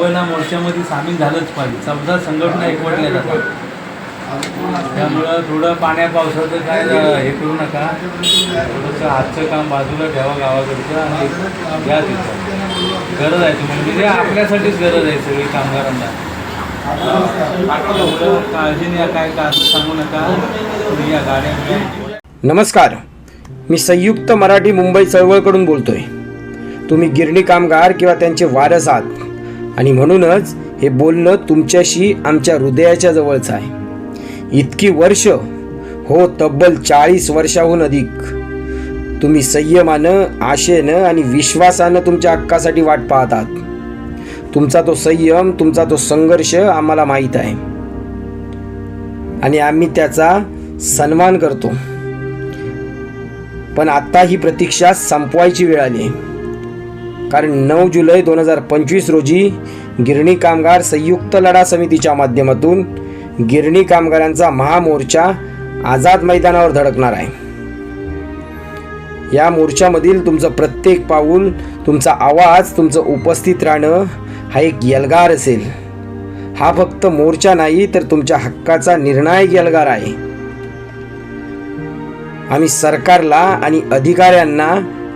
मुंबईला मोर्चामध्ये सामील झालंच पाहिजे. चौदा संघटना एकवटल्या जातात. त्यामुळं थोडं पाण्या पावसाचं काय हे करू नका. थोडंसं हातचं काम बाजूला ठेवा गावाकडचं आणि घ्या तिथं. गरज आहे तुम्हाला. म्हणजे आपल्यासाठीच गरज आहे सगळी कामगारांना. काळजी घ्या काय का असं सांगू नका. तुम्ही या गाड्या नमस्कार. मी संयुक्त मराठी मुंबई चळवळकडून बोलतोय. तुम्ही गिरणी कामगार किंवा त्यांचे वारस आहात. आणि म्हणूनच हे बोलणं तुमच्याशी आमच्या हृदयाच्या जवळचं आहे. इतकी वर्ष हो तब्बल चाळीस वर्षाहून अधिक तुम्ही संयमानं आशेनं आणि विश्वासानं तुमच्या हक्कासाठी वाट पाहतात. तुमचा तो संयम तुमचा तो संघर्ष आम्हाला माहीत आहे. आणि आम्ही त्याचा सन्मान करतो. पण आत्ता ही प्रतीक्षा संपवायची वेळ आली आहे. कारण नऊ जुलै दोन हजार पंचवीस रोजी गिरणी कामगार संयुक्त लढा समितीच्या माध्यमातून गिरणी कामगारांचा महामोर्चा आझाद मैदानावर धडकणार आहे. या मोर्चामधील तुमचं प्रत्येक पाऊल तुमचा आवाज तुमचं उपस्थित राहणं हा एक यलगार असेल. हा फक्त मोर्चा नाही तर तुमच्या हक्काचा निर्णायक यलगार आहे. आम्ही सरकारला आणि अधिकाऱ्यांना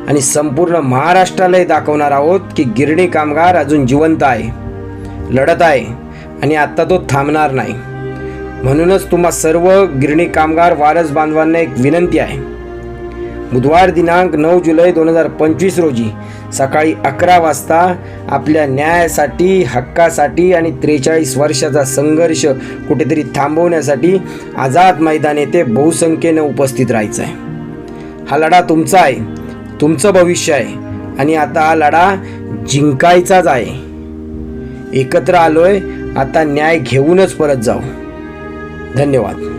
आणि संपूर्ण महाराष्ट्रालाही दाखवणार आहोत की गिरणी कामगार अजून जिवंत आहे लढत आहे आणि आत्ता तो थांबणार नाही. म्हणूनच तुम्हा सर्व गिरणी कामगार वारस बांधवांना एक विनंती आहे. बुधवार दिनांक नऊ जुलै दोन हजार पंचवीस रोजी सकाळी अकरा वाजता आपल्या न्यायासाठी हक्कासाठी आणि त्रेचाळीस वर्षाचा संघर्ष कुठेतरी थांबवण्यासाठी आझाद मैदान येथे बहुसंख्येनं उपस्थित राहायचं आहे हा लढा तुमचा आहे. तुमचं भविष्य आहे. आणि आता हा लढा जिंकायचाच आहे. एकत्र आलोय आता न्याय घेऊनच परत जाऊ. धन्यवाद.